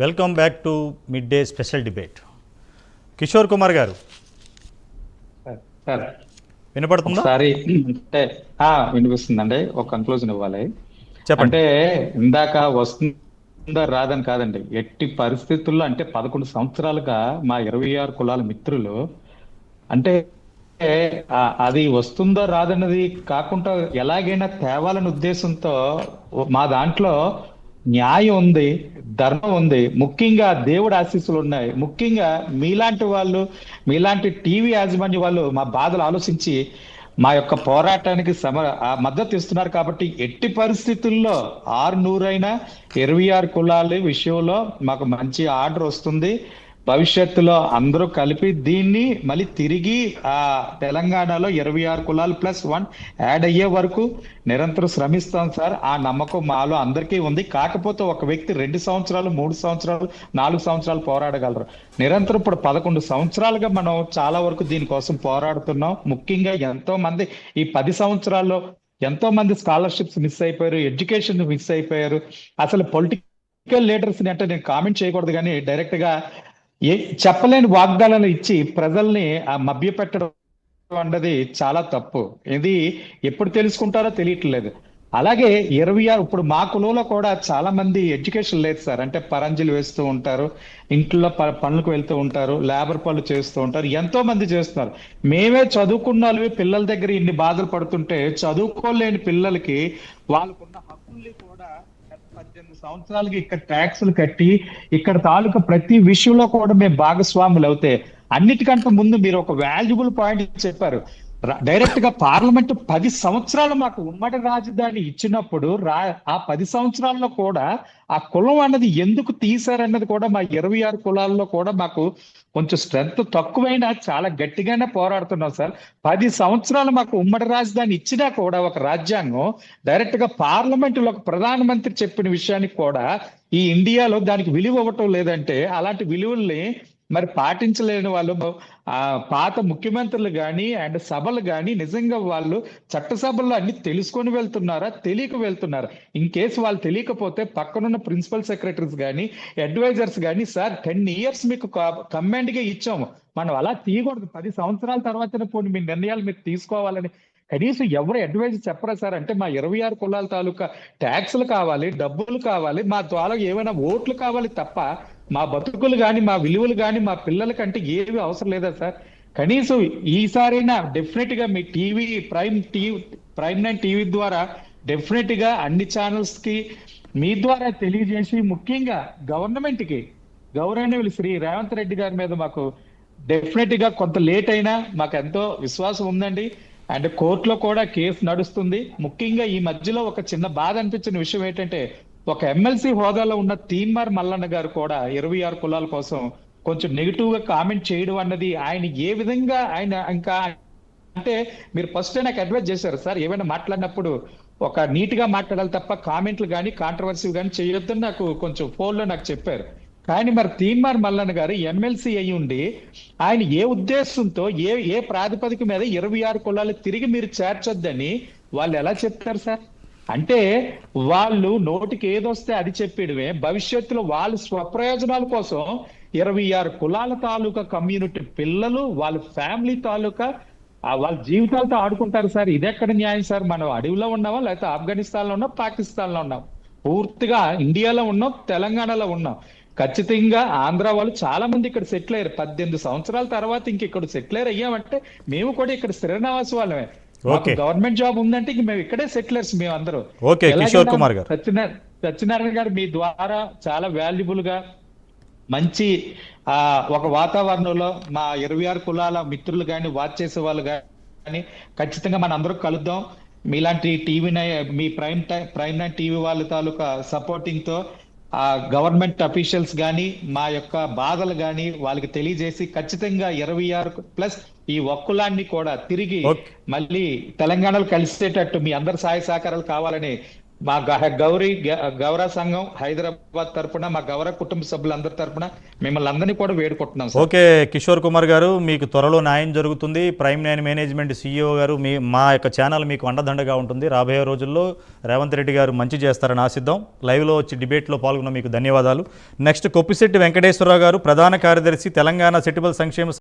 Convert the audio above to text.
Welcome back to mid day special debate. Kishore Kumar garu. Sir. వినపడుతుందా? ఒకసారి అంటే వినిపిస్తుందండి. ఒక కన్క్లూజన్ ఇవ్వాలి. చెప్పండి. అంటే ఇందాక వస్తుందా రాదని కాదండి. ఎట్టి పరిస్థితుల్లో అంటే పదకొండు సంవత్సరాలుగా మా ఇరవై ఆరు కులాల మిత్రులు అంటే అది వస్తుందో రాదన్నది కాకుండా ఎలాగైనా తేవాలని ఉద్దేశంతో మా దాంట్లో న్యాయం ఉంది ధర్మం ఉంది. ముఖ్యంగా దేవుడు ఆశీస్సులు ఉన్నాయి. ముఖ్యంగా మీలాంటి వాళ్ళు మీలాంటి టీవీ యాజమాన్య వాళ్ళు మా బాధలు ఆలోచించి మా యొక్క పోరాటానికి సమ ఆ మద్దతు ఇస్తున్నారు కాబట్టి ఎట్టి పరిస్థితుల్లో ఆరు నూరైనా ఇరవై ఆరు కులాల విషయంలో మాకు మంచి ఆర్డర్ వస్తుంది. భవిష్యత్తులో అందరూ కలిపి దీన్ని మళ్ళీ తిరిగి ఆ తెలంగాణలో ఇరవై ఆరు కులాలు ప్లస్ వన్ యాడ్ అయ్యే వరకు నిరంతరం శ్రమిస్తాం సార్. ఆ నమ్మకం మాలో అందరికీ ఉంది. కాకపోతే ఒక వ్యక్తి రెండు సంవత్సరాలు మూడు సంవత్సరాలు నాలుగు సంవత్సరాలు పోరాడగలరు. నిరంతరం ఇప్పుడు పదకొండు సంవత్సరాలుగా మనం చాలా వరకు దీనికోసం పోరాడుతున్నాం. ముఖ్యంగా ఎంతో మంది ఈ పది సంవత్సరాల్లో ఎంతో మంది స్కాలర్షిప్స్ మిస్ అయిపోయారు ఎడ్యుకేషన్ మిస్ అయిపోయారు. అసలు పొలిటికల్ లీడర్స్ అంటే నేను కామెంట్ చేయకూడదు కానీ డైరెక్ట్గా ఏ చెప్పలేని వాగ్దానాలు ఇచ్చి ప్రజల్ని ఆ మభ్యపెట్టడం అన్నది చాలా తప్పు. ఇది ఎప్పుడు తెలుసుకుంటారో తెలియట్లేదు. అలాగే ఇరవై ఆరు ఇప్పుడు మా కులంలో కూడా చాలా మంది ఎడ్యుకేషన్ లేదు సార్. అంటే పరంజలి వేస్తూ ఉంటారు ఇంట్లో ప- పనులకు వెళ్తూ ఉంటారు లేబర్ పనులు చేస్తూ ఉంటారు ఎంతో మంది చేస్తున్నారు. మేమే చదువుకున్న వాళ్ళవి పిల్లల దగ్గర ఇన్ని బాధలు పడుతుంటే చదువుకోలేని పిల్లలకి వాళ్ళకున్న హక్కుల్ని పద్దెనిమిది సంవత్సరాలకి ఇక్కడ ట్యాక్సులు కట్టి ఇక్కడ తాలూకా ప్రతి విషయంలో కూడా మేము భాగస్వాములు అవుతే అన్నిటికంటే ముందు మీరు ఒక వాల్యుబుల్ పాయింట్ చెప్పారు. డైరెక్ట్గా పార్లమెంట్ పది సంవత్సరాలు మాకు ఉమ్మడి రాజధాని ఇచ్చినప్పుడు రా ఆ పది సంవత్సరాల్లో కూడా ఆ కులం అన్నది ఎందుకు తీశారన్నది కూడా మా ఇరవై ఆరు కులాల్లో కూడా మాకు కొంచెం స్ట్రెంగ్త్ తక్కువైనా చాలా గట్టిగానే పోరాడుతున్నాం సార్. పది సంవత్సరాలు మాకు ఉమ్మడి రాజధాని ఇచ్చినా కూడా ఒక రాజ్యాంగం డైరెక్ట్గా పార్లమెంట్లో ఒక ప్రధానమంత్రి చెప్పిన విషయానికి కూడా ఈ ఇండియాలో దానికి విలువ ఇవ్వటం లేదంటే అలాంటి విలువల్ని మరి పాటించలేని వాళ్ళు ఆ పాత ముఖ్యమంత్రులు కానీ అండ్ సభలు కానీ నిజంగా వాళ్ళు చట్టసభల్లో అన్ని తెలుసుకొని వెళ్తున్నారా తెలియక వెళ్తున్నారా? ఇన్ కేసు వాళ్ళు తెలియకపోతే పక్కనున్న ప్రిన్సిపల్ సెక్రటరీస్ కానీ అడ్వైజర్స్ కానీ సార్ టెన్ ఇయర్స్ మీకు కమాండ్ ఇచ్చాము. మనం అలా తీయకూడదు. పది సంవత్సరాల తర్వాత పోనీ మీ నిర్ణయాలు మీరు తీసుకోవాలని. కనీసం ఎవరు అడ్వైజ్ చెప్పరా సార్? అంటే మా ఇరవై ఆరు కులాల తాలూకా ట్యాక్స్లు కావాలి డబ్బులు కావాలి మా ద్వారా ఏమైనా ఓట్లు కావాలి తప్ప మా బతుకులు కానీ మా విలువలు కానీ మా పిల్లలకంటే ఏవి అవసరం లేదా సార్? కనీసం ఈసారైనా డెఫినెట్గా మీ TV prime TV prime nine TV ద్వారా డెఫినెట్గా అన్ని ఛానల్స్కి మీ ద్వారా తెలియజేసి ముఖ్యంగా గవర్నమెంట్కి గౌరవనీయులు శ్రీ రేవంత్ రెడ్డి గారి మీద మాకు డెఫినెట్గా కొంత లేట్ అయినా మాకు ఎంతో విశ్వాసం ఉందండి. అండ్ కోర్టులో కూడా కేసు నడుస్తుంది. ముఖ్యంగా ఈ మధ్యలో ఒక చిన్న బాధ అనిపించిన విషయం ఏంటంటే ఒక ఎమ్మెల్సీ హోదాలో ఉన్న తీన్మార్ మల్లన్న గారు కూడా ఇరవై ఆరు కులాల కోసం కొంచెం నెగిటివ్గా కామెంట్ చేయడం అన్నది ఆయన ఏ విధంగా ఆయన ఇంకా అంటే మీరు ఫస్ట్ నాకు అడ్వైజ్ చేశారు. సార్ ఏమైనా మాట్లాడినప్పుడు ఒక నీట్గా మాట్లాడాలి తప్ప కామెంట్లు కానీ కాంట్రవర్సీ కానీ చేయొద్దని నాకు కొంచెం ఫోన్లో నాకు చెప్పారు. కానీ మరి తీన్మార్ మల్లన్న గారు ఎమ్మెల్సీ అయి ఉండి ఆయన ఏ ఉద్దేశంతో ఏ ఏ ప్రాతిపదిక మీద ఇరవై ఆరు కులాలు తిరిగి మీరు చేర్చొద్దని వాళ్ళు ఎలా చెప్తారు సార్? అంటే వాళ్ళు నోటికి ఏదొస్తే అది చెప్పడమే భవిష్యత్తులో వాళ్ళ స్వప్రయోజనాల కోసం ఇరవై ఆరు కులాల తాలూకా కమ్యూనిటీ పిల్లలు వాళ్ళ ఫ్యామిలీ తాలూకా వాళ్ళ జీవితాలతో ఆడుకుంటారు సార్. ఇది ఎక్కడ న్యాయం సార్? మనం అడవిలో ఉన్నావా లేకపోతే ఆఫ్ఘనిస్తాన్లో ఉన్నాం పాకిస్తాన్లో ఉన్నాం పూర్తిగా ఇండియాలో ఉన్నాం తెలంగాణలో ఉన్నాం. ఖచ్చితంగా ఆంధ్ర వాళ్ళు చాలా మంది ఇక్కడ సెటిల్ అయ్యారు. పద్దెనిమిది సంవత్సరాల తర్వాత ఇంక ఇక్కడ సెటిల్ అయ్యారు అయ్యామంటే మేము కూడా ఇక్కడ స్థిరనివాస వాళ్ళమే. గవర్నమెంట్ జాబ్ ఉందంటే ఇంక మేము ఇక్కడే సెటిలర్స్ మేము అందరూ Okay, కిషోర్ కుమార్ గారు. సత్యనారాయణ సత్యనారాయణ గారు మీ ద్వారా చాలా వాల్యుబుల్గా మంచి ఆ ఒక వాతావరణంలో మా ఇరవై ఆరు కులాల మిత్రులు కానీ వాచ్ చేసే వాళ్ళు కానీ ఖచ్చితంగా మన అందరూ కలుద్దాం. మీలాంటి టీవీ మీ prime time prime nine TV వాళ్ళ తాలూకా సపోర్టింగ్తో ఆ గవర్నమెంట్ అఫీషియల్స్ కానీ మా యొక్క బాధలు కానీ వాళ్ళకి తెలియజేసి ఖచ్చితంగా ఇరవై ఆరు ప్లస్ ఈ ఒక్కులాన్ని కూడా తిరిగి. మళ్ళీ తెలంగాణలో కలిసేటట్టు మీ అందరి సహాయ సహకారాలు కావాలని మా గ- గౌరీ గ- గౌర సంఘం హైదరాబాద్ తరఫున మా గౌర కుటుంబ సభ్యులందరి తరపున మిమ్మల్ని అందరినీ కూడా వేడుకుంటున్నాం ఓకే కిషోర్ కుమార్ గారు మీకు త్వరలో న్యాయం జరుగుతుంది. ప్రైమ్ నైన్ మేనేజ్మెంట్ సీఈఓ గారు మీ మా యొక్క ఛానల్ మీకు అండదండగా ఉంటుంది. రాబోయే రోజుల్లో రేవంత్ రెడ్డి గారు మంచి చేస్తారని ఆశిద్దాం. లైవ్లో వచ్చి డిబేట్లో పాల్గొన్న మీకు ధన్యవాదాలు. నెక్స్ట్ కొప్పిశెట్టి వెంకటేశ్వరరావు గారు ప్రధాన కార్యదర్శి తెలంగాణ సెటిబల్ సంక్షేమ